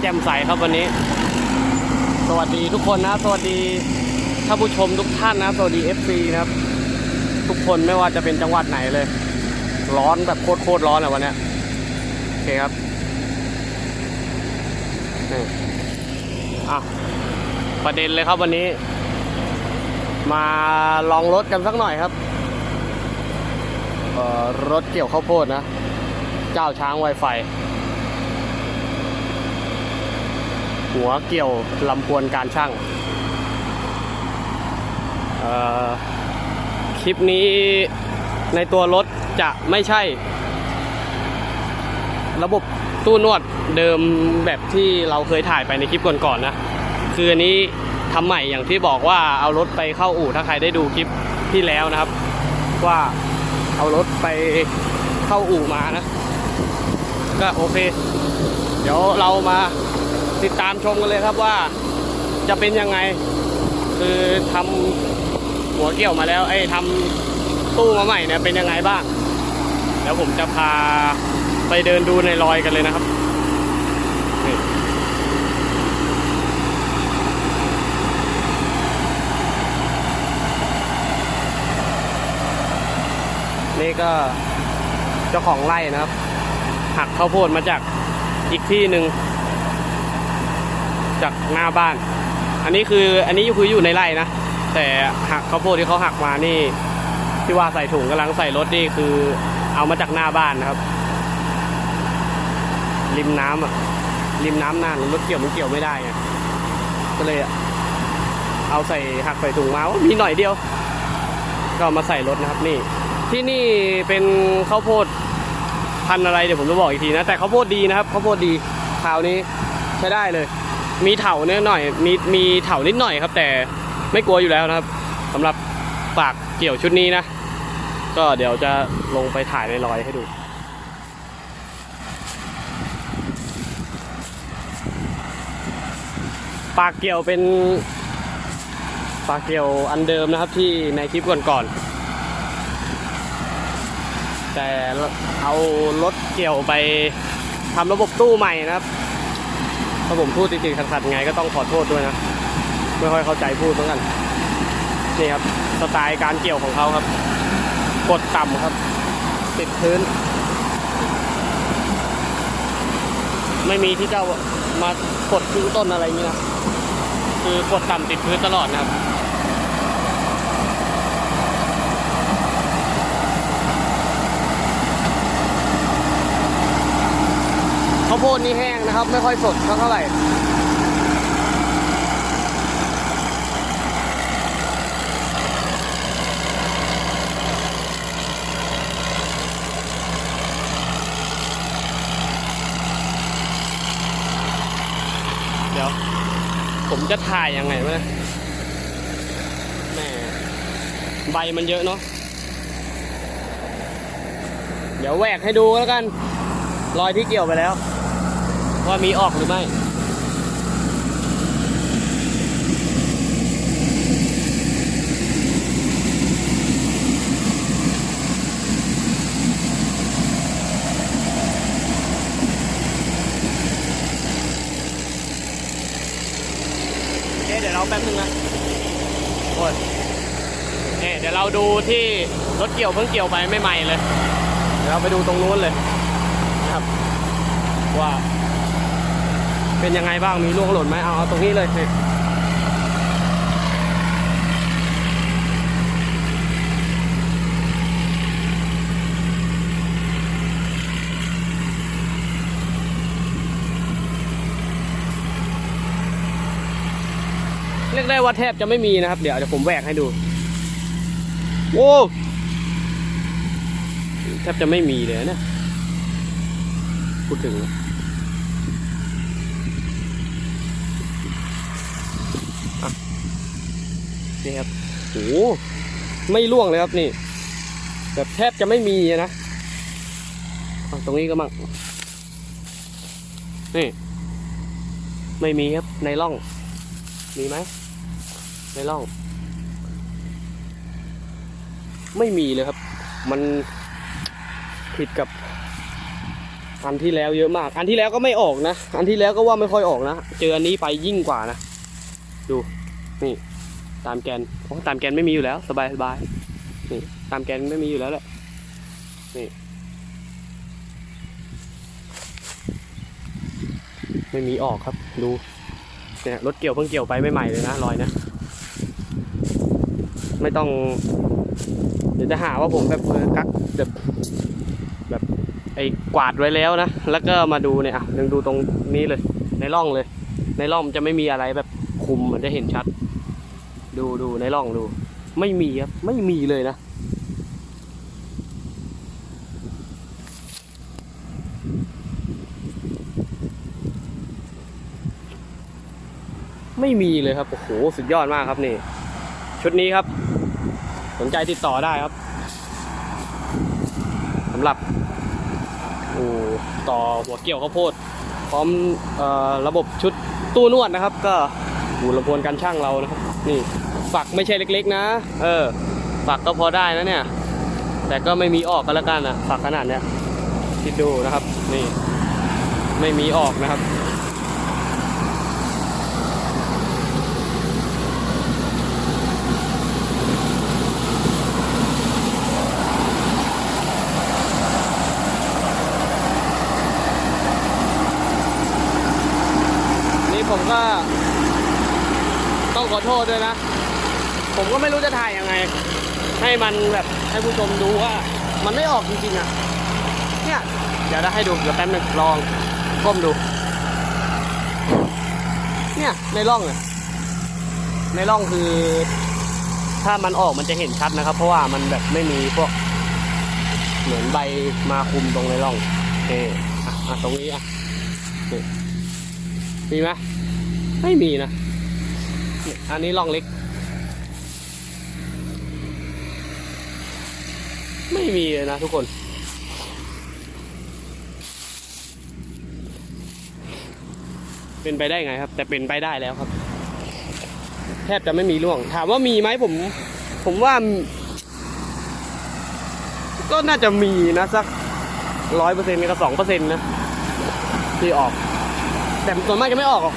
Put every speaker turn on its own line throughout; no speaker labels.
แจ่มใสครับวันนี้ สวัสดีทุกคนนะ สวัสดีท่านผู้ชมทุกท่านนะ สวัสดี FC นะครับ ทุกคนไม่ว่าจะเป็นจังหวัดไหนเลย ร้อนแบบโคตรๆร้อนเลยวันนี้โอเคครับนี่อะประเด็นเลยครับวันนี้ มาลองรถกันสักหน่อยครับรถเกี่ยวข้าวโพดนะ เจ้าช้างไวไฟ หัวเกี่ยวลำพวนการช่างคลิปนี้ในตัวรถจะไม่ใช่ ระบบตู้นวดเดิมแบบที่เราเคยถ่ายไปในคลิปก่อนๆนะ คืออันนี้ทำใหม่อย่างที่บอกว่าเอารถไปเข้าอู่ถ้าใครได้ดูคลิปที่แล้วนะครับ ว่าเอารถไปเข้าอู่มานะ ก็โอเค เดี๋ยวเรามา ติดตามชมกันเลยครับว่าจะเป็นยังไง คือทำหัวเกี่ยวมาแล้วไอ้ทำตู้มาใหม่เนี่ยเป็นยังไงบ้างเดี๋ยวผมจะพาไปเดินดูในรอยกันเลยนะครับนี่ก็เจ้าของไร่นะครับ หักข้าวโพดมาจากอีกที่หนึ่ง จากหน้าบ้าน อันนี้คืออันนี้คืออยู่ในไร่นะ แต่หักข้าวโพดที่เขาหักมานี่ ที่ว่าใส่ถุงกำลังใส่รถนี่คือ เอามาจากหน้าบ้านนะครับ ริมน้ำอะริมน้ำนานรถเกี่ยวมันเกี่ยวไม่ได้ไงก็เลยเอาใส่หักใส่ถุงมาว่ามีหน่อยเดียว ก็มาใส่รถนะครับนี่ ที่นี่เป็นข้าวโพดพันอะไรเดี๋ยวผมจะบอกอีกทีนะ แต่ข้าวโพดดีนะครับข้าวโพดดีคราวนี้ใช้ได้เลย มีเถาเนี่ยหน่อย มีมีเถานิดหน่อยครับ แต่ไม่กลัวอยู่แล้วนะครับสำหรับฝากเกี่ยวชุดนี้นะ ก็เดี๋ยวจะลงไปถ่ายในรอยให้ดูปากเกี่ยวเป็นปากเกี่ยวอันเดิมนะครับที่ในคลิปก่อนๆแต่เอารถเกี่ยวไปทำระบบตู้ใหม่นะครับ ถ้าผมพูดติดๆขัดๆไงก็ต้องขอโทษด้วยนะ ไม่ค่อยเข้าใจพูดเหมือนกัน นี่ครับ สไตล์การเกี่ยวของเขาครับ กดต่ำครับ ติดพื้น ไม่มีที่เจ้ามากดขึ้นต้นอะไรอย่างนี้นะ คือกดต่ำติดพื้นตลอดนะครับ ข้าวโพดนี่แห้งนะครับ ไม่ค่อยสดเท่าไหร่เดี๋ยว ผมจะถ่ายยังไงวะเนี่ยแม่ใบมันเยอะเนาะเดี๋ยวแหวกให้ดูแล้วกัน รอยที่เกี่ยวไปแล้ว ว่ามีออกหรือไม่โอเคเดี๋ยวเราแป๊บนึงนะโอ้ยเนี่ยเดี๋ยวเราดูที่รถเกี่ยวเพิ่งเกี่ยวไปไม่ใหม่เลย เดี๋ยวเราไปดูตรงนู้นเลยนะครับว่า เป็นยังไงบ้างมีล่วงหล่นไหมเอาเอาตรงนี้เลยนี่เรียกได้ว่าแทบจะไม่มีนะครับ เดี๋ยวเดี๋ยวผมแหวกให้ดูโอ้แทบจะไม่มีเลยนะพูดถึงนะอะ นี่ครับโหไม่ร่วงเลยครับนี่ แบบแทบจะไม่มีนะตรงนี้ก็มั่งนี่ไม่มีครับในร่อง มีไหมในร่อง ไม่มีเลยครับ มันผิดกับอันที่แล้วเยอะมาก อันที่แล้วก็ไม่ออกนะ อันที่แล้วก็ว่าไม่ค่อยออกนะ เจออันนี้ไปยิ่งกว่านะ ดู นี่ ตามแกนโอ้ตามแกนไม่มีอยู่แล้ว สบายสบายนี่ตามแกนไม่มีอยู่แล้วแหละนี่ไม่มีออกครับ ดูเนี่ยรถเกี่ยวเพิ่งเกี่ยวไปไม่ใหม่เลยนะรอยนะไม่ต้อง เดี๋ยวจะหาว่าผมแบบกักแบบแบบไอ้กวาดไว้แล้วนะ แล้วก็มาดูเนี่ยอะยังดูตรงนี้เลย ในร่องเลย ในร่องจะไม่มีอะไรแบบคุมมันจะเห็นชัด ดูดูในร่องดู ไม่มีครับ ไม่มีเลยนะ ไม่มีเลยครับโอ้โหสุดยอดมากครับนี่ ชุดนี้ครับ สนใจติดต่อได้ครับสำหรับต่อหัวเกี่ยวข้าวโพด พร้อมอระบบชุดตู้นวดนะครับ ก็อู่ลำพวนการช่างเรานะครับ นี่ ฝักไม่ใช่เล็กๆนะ เออ ฝักก็พอได้นะเนี่ย แต่ก็ไม่มีออกกันแล้วกันนะฝักขนาดเนี้ยคิดดูนะครับ นี่ ไม่มีออกนะครับนี่ผมก็ต้องขอโทษด้วยนะ ผมก็ไม่รู้จะถ่ายยังไง ให้มันแบบให้ผู้ชมดูว่า มันไม่ออกจริงๆอะเนี่ยเดี๋ยวจะให้ดูเดี๋ยวแป๊บนึงลองก้มดู เนี่ยในร่องเนี่ยในร่องคือ ถ้ามันออกมันจะเห็นชัดนะครับ เพราะว่ามันแบบไม่มีพวก เหมือนใบมาคุมตรงในร่องเอออะตรงนี้อะมีมีไหมไม่มีนะอันนี้ร่องเล็ก ไม่มีเลยนะทุกคน เป็นไปได้ไงครับ แต่เป็นไปได้แล้วครับ แทบจะไม่มีร่วง ถามว่ามีไหมผม ผมว่า ก็น่าจะมีนะสักร้อยเปอร์เซ็นต์กับสองเปอร์เซ็นต์นะที่ออก แต่ส่วนมากจะไม่ออกหรอก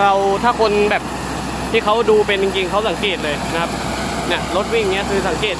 เราถ้าคนแบบที่เขาดูเป็นจริงๆเขาสังเกตเลยนะครับ เนี่ยรถวิ่งเนี้ยคือสังเกต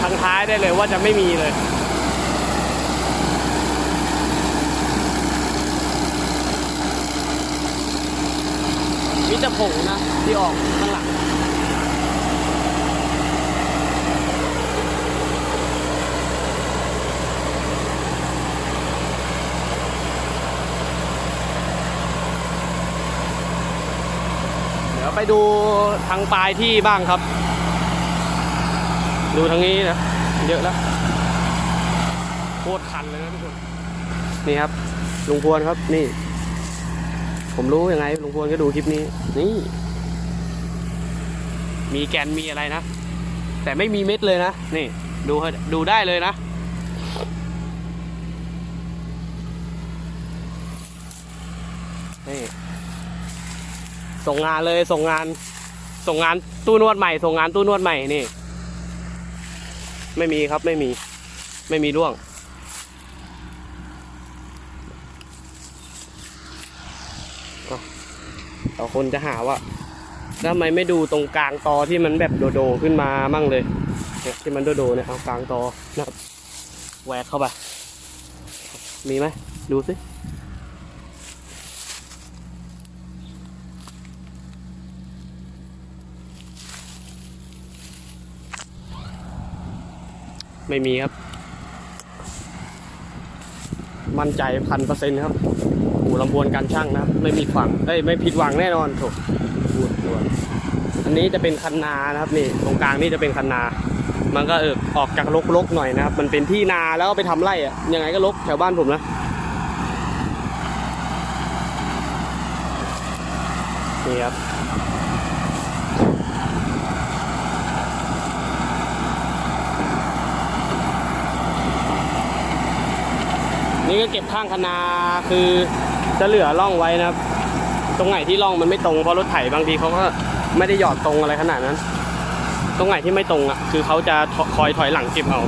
ทางท้ายได้เลยว่าจะไม่มีเลยมีแต่ผงนะ ที่ออกข้างหลังเดี๋ยวไปดูทางปลายที่บ้างครับ ดูทางนี้นะ เยอะแล้ว โคตรคันเลยนะทุกคน นี่ครับ ลุงพวนครับ นี่ ผมรู้ยังไง ลุงพวนก็ดูคลิปนี้ นี่ มีแกนมีอะไรนะ แต่ไม่มีเม็ดเลยนะ นี่ ดูให้ดูได้เลยนะนี่ส่งงานเลยส่งงาน ส่งงานตู้นวดใหม่ ส่งงานตู้นวดใหม่นี่ ไม่มีครับไม่มีไม่มีร่วง เอาคนจะหาว่าทำไมไม่ดูตรงกลางตอที่มันแบบโดดๆขึ้นมามั่งเลยเนี่ยที่มันโดดๆเนี่ยเอากลางตอนะครับแหวกเข้าไป มีไหมดูสิ ไม่มีครับ มั่นใจพันเปอร์เซ็นต์ครับหูลำบวนการช่างนะครับ ไม่มีฝังเอ้ยไม่ผิดหวังแน่นอนถูกพูดด่วนอันนี้จะเป็นคันนานะครับนี่ตรงกลางนี่จะเป็นคันนา มันก็เออออกจากรกๆหน่อยนะครับ มันเป็นที่นาแล้วไปทำไร่อะยังไงก็รกแถวบ้านผมนะ นี่ก็เก็บข้างคนาคือจะเหลือร่องไว้นะครับ ตรงไหนที่ร่องมันไม่ตรงเพราะรถไถบางทีเขาก็ไม่ได้หยอดตรงอะไรขนาดนั้น ตรงไหนที่ไม่ตรงอะคือเขาจะคอยถอยหลังเก็บเอา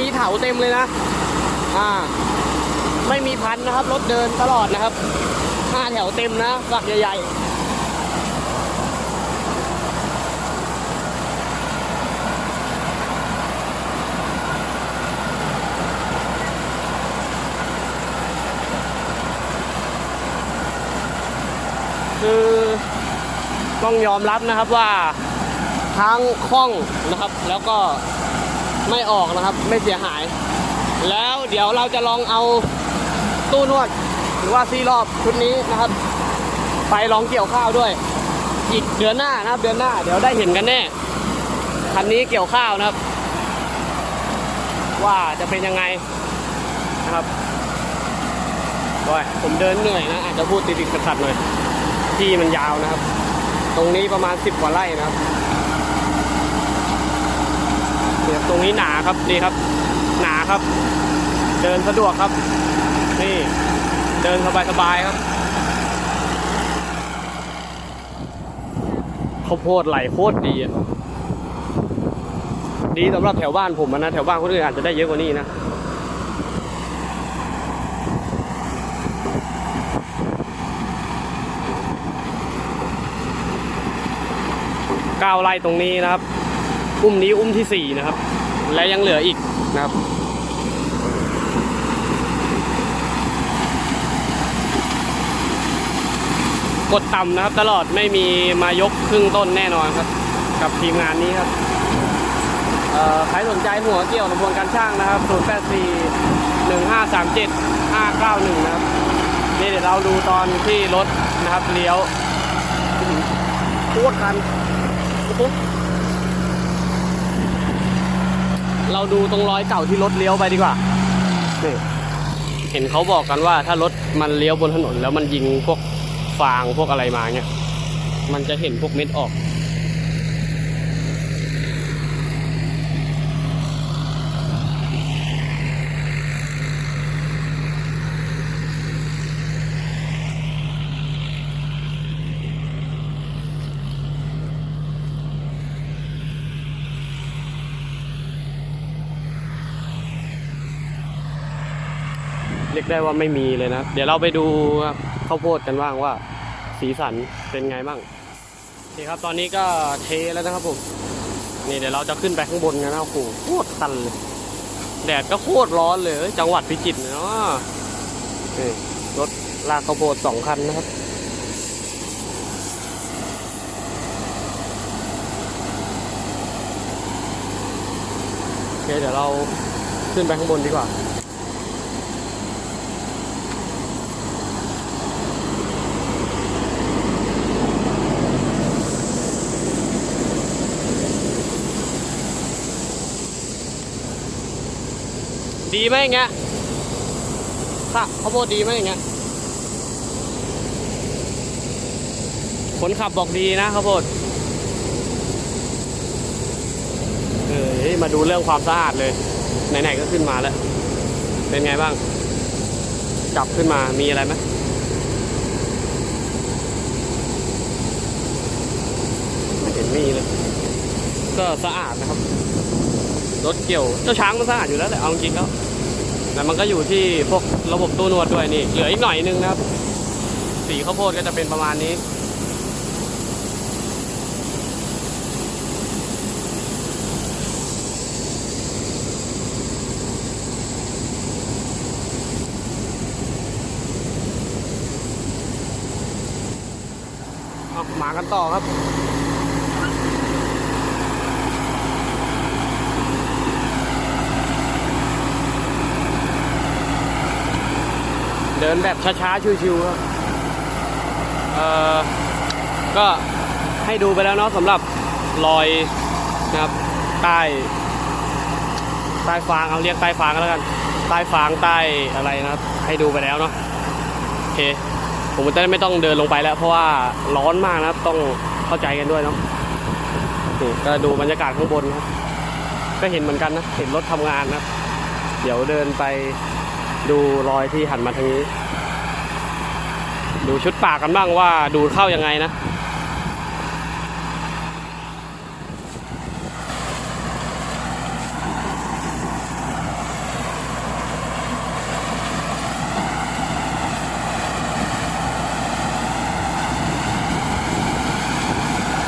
มีเถาเต็มเลยนะ อ่า ไม่มีพันนะครับ รถเดินตลอดนะครับห้าแถวเต็มนะฝักใหญ่ๆคือต้องยอมรับนะครับว่าทั้งคล่องนะครับ แล้วก็ ไม่ออกนะครับ ไม่เสียหาย แล้วเดี๋ยวเราจะลองเอาตู้นวด หรือว่าซีรอบชุดนี้นะครับ ไปลองเกี่ยวข้าวด้วย อีกเดือนหน้านะครับ เดือนหน้า เดี๋ยวได้เห็นกันแน่คันนี้เกี่ยวข้าวนะครับ ว่าจะเป็นยังไงนะครับโอ้ยผมเดินเหนื่อยนะอาจจะพูดติดๆขัดๆหน่อยที่มันยาวนะครับ ตรงนี้ประมาณสิบกว่าไร่นะครับ ตรงนี้หนาครับนี่ครับ หนาครับ เดินสะดวกครับ นี่ เดินสบายๆครับข้าวโพดไหลโคตรดีอะดีสำหรับแถวบ้านผมนะแถวบ้านคนอื่นอาจจะได้เยอะกว่านี้นะก้าวไร่ตรงนี้นะครับ อุ้มนี้อุ้มที่สี่นะครับ และยังเหลืออีกนะครับ กดต่ำนะครับตลอดไม่มีมายกครึ่งต้นแน่นอนครับ กับทีมงานนี้ครับใครสนใจหัวเกี่ยวลำพวนการช่างนะครับ 0 8 4 1 5 3 7 5 9 1 นะครับ นี่เดี๋ยวเราดูตอนที่รถนะครับเลี้ยวโคตรคันปุ๊บ เราดูตรงรอยเก่าที่รถเลี้ยวไปดีกว่านี่เห็นเขาบอกกันว่าถ้ารถมันเลี้ยวบนถนนแล้วมันยิงพวกฟางพวกอะไรมาเนี่ยมันจะเห็นพวกเม็ดออก ได้ว่าไม่มีเลยนะ เดี๋ยวเราไปดูครับข้าวโพดกันบ้างว่า สีสันเป็นไงบ้างนี่ครับตอนนี้ก็เทแล้วนะครับผมนี่เดี๋ยวเราจะขึ้นไปข้างบนกันนะโอ้โหโคตรตันเลยแดดก็โคตรร้อนเลย จังหวัดพิจิตรเนาะรถลากข้าวโพดสองคันนะครับโอเคเดี๋ยวเราขึ้นไปข้างบนดีกว่า ดีไหมอย่างเงี้ยค่ะข้าวโพดดีไหมอย่างเงี้ยคนขับบอกดีนะข้าวโพดเออเฮ้ยมาดูเรื่องความสะอาดเลย ไหนๆก็ขึ้นมาแล้ว เป็นไงบ้าง จับขึ้นมามีอะไรไหมไม่เห็นมีเลย ก็สะอาดนะครับ รถเกี่ยวเจ้าช้างมันสะอาดอยู่แล้วแต่เอาจริงแล้วแต่มันก็อยู่ที่พวกระบบตู้นวดด้วยนี่เหลืออีกหน่อยนึงนะครับ สีข้าวโพดก็จะเป็นประมาณนี้เอามากันต่อครับ เดินแบบช้าๆ ชิวๆครับเอ่อก็ให้ดูไปแล้วเนาะสำหรับรอยนะครับใต้ใต้ฟางเอาเรียกใต้ฟางก็แล้วกันใต้ฟางใต้อะไรนะครับให้ดูไปแล้วเนาะโอเค ผมจะไม่ต้องเดินลงไปแล้ว เพราะว่าร้อนมากนะครับต้องเข้าใจกันด้วยเนาะก็ดูบรรยากาศข้างบนครับก็เห็นเหมือนกันนะเห็นรถทำงานนะเดี๋ยวเดินไป ดูรอยที่หันมาทางนี้ ดูชุดปากกันบ้างว่าดูเข้ายังไงนะ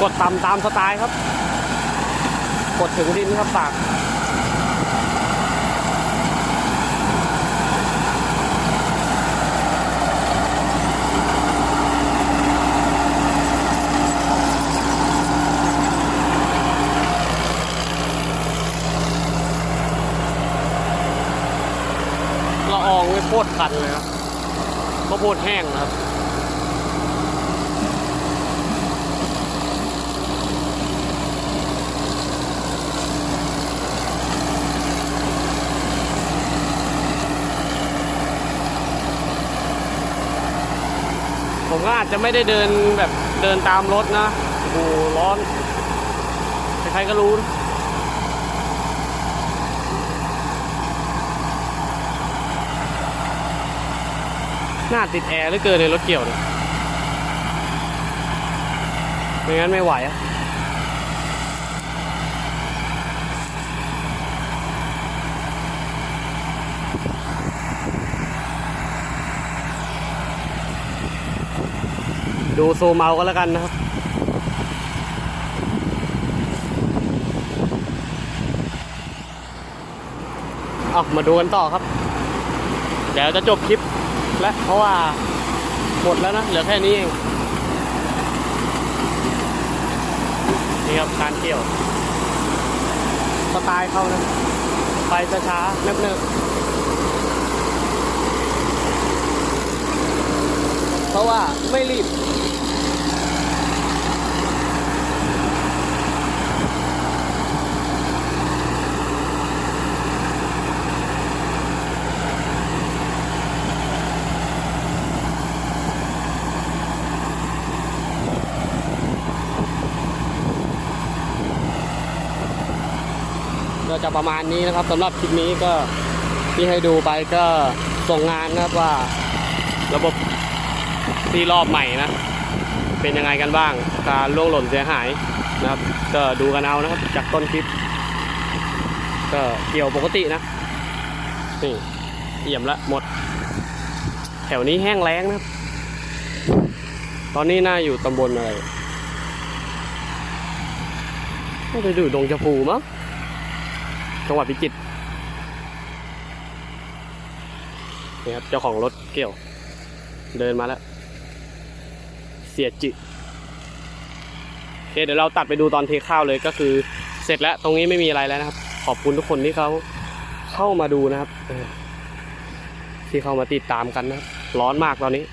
กดต่ำตามสไตล์ครับ กดถึงดินครับปาก ตรคันเลยครับข้าวโพดแห้งนะครับผมก็อาจจะไม่ได้เดินแบบเดินตามรถนะโอ้โหร้อน ใครๆก็รู้ หน้าติดแอร์เหลือเกินในรถเกี่ยวเนี่ยไม่งั้นไม่ไหวอะดูโซูมเอาก็แล้วกันนะครับ เอามาดูกันต่อครับ เดี๋ยวจะจบคลิป แล้วเพราะว่าหมดแล้วนะ เหลือแค่นี้เองนี่ครับการเกี่ยวสไตล์เขานะไปช้าๆเนิบๆเพราะว่าไม่รีบ ก็จะประมาณนี้นะครับสำหรับคลิปนี้ก็ที่ให้ดูไปก็ส่งงานนะครับว่า ระบบที่รอบใหม่นะ เป็นยังไงกันบ้าง การล่วงหล่นเสียหายนะครับ ก็ดูกันเอานะครับ จากต้นคลิป ก็เกี่ยวปกตินะนี่เอี่ยมละหมด แถวนี้แห้งแล้งนะครับ ตอนนี้น่าอยู่ตำบลอะไรต้องไปดูดงจะพูมั้ง จังหวัดพิจิตรนี่ครับเจ้าของรถเกี่ยว เดินมาแล้ว เสียจิโอเคเดี๋ยวเราตัดไปดูตอนเทข้าวเลยก็คือเสร็จแล้วตรงนี้ไม่มีอะไรแล้วนะครับ ขอบคุณทุกคนที่เขาเข้ามาดูนะครับที่เข้ามาติดตามกันนะครับร้อนมากตอนนี้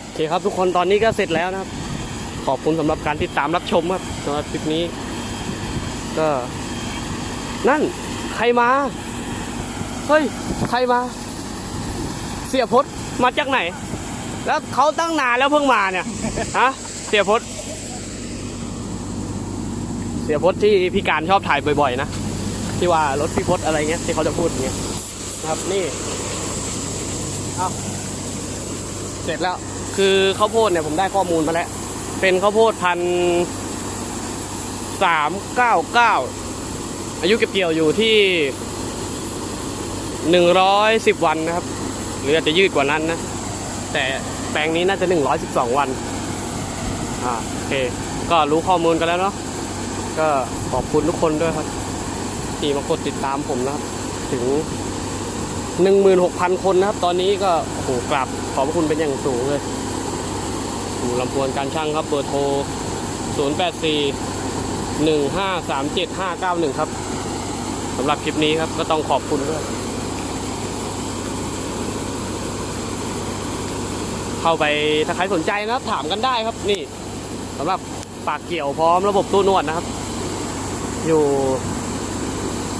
โอเคครับทุกคนตอนนี้ก็เสร็จแล้วนะครับ ขอบคุณสำหรับการติดตามรับชมครับสำหรับคลิปนี้ ก็ นั่น ใครมา เฮ้ย ใครมา เสียพศมาจากไหน แล้วเขาตั้งนานแล้วเพิ่งมาเนี่ย ฮะ เสียพศเสียพศที่พี่การชอบถ่ายบ่อยๆ นะ ที่ว่ารถพี่พศอะไรเงี้ยที่เขาจะพูดอย่างเงี้ยนะครับนี่ เอาเสร็จแล้ว คือข้าวโพดเนี่ยผมได้ข้อมูลมาแล้ว เป็นข้าวโพดพันสามเก้าเก้า อายุเก็บเกี่ยวอยู่ที่หนึ่งร้อยสิบวันนะครับ หรืออาจจะยืดกว่านั้นนะ แต่แปลงนี้น่าจะหนึ่งร้อยสิบสองวันอ่าโอเค ก็รู้ข้อมูลกันแล้วเนาะก็ขอบคุณทุกคนด้วยครับ ที่มากดติดตามผมนะครับ ถึงหนึ่งหมื่นหกพันคนนะครับ ตอนนี้ก็โอ้โหกราบขอบคุณเป็นอย่างสูงเลยอยู่ลำพวนการช่างครับเบอร์โทรศูนย์แปดสี่หนึ่งห้าสามเจ็ดห้าเก้าหนึ่งครับ สำหรับคลิปนี้ครับก็ต้องขอบคุณด้วย เข้าไปถ้าใครสนใจนะครับ ถามกันได้ครับ นี่สำหรับปากเกี่ยวพร้อมระบบตู้นวดนะครับ อยู่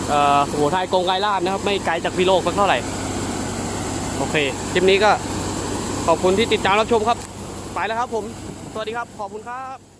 เอ่อสุโขทัยกรงไกรลาดนะครับ ไม่ไกลจากพิโลกสักเท่าไหร่ โอเค คลิปนี้ก็ขอบคุณที่ติดตามรับชมครับ ไปแล้วครับผม สวัสดีครับ ขอบคุณครับ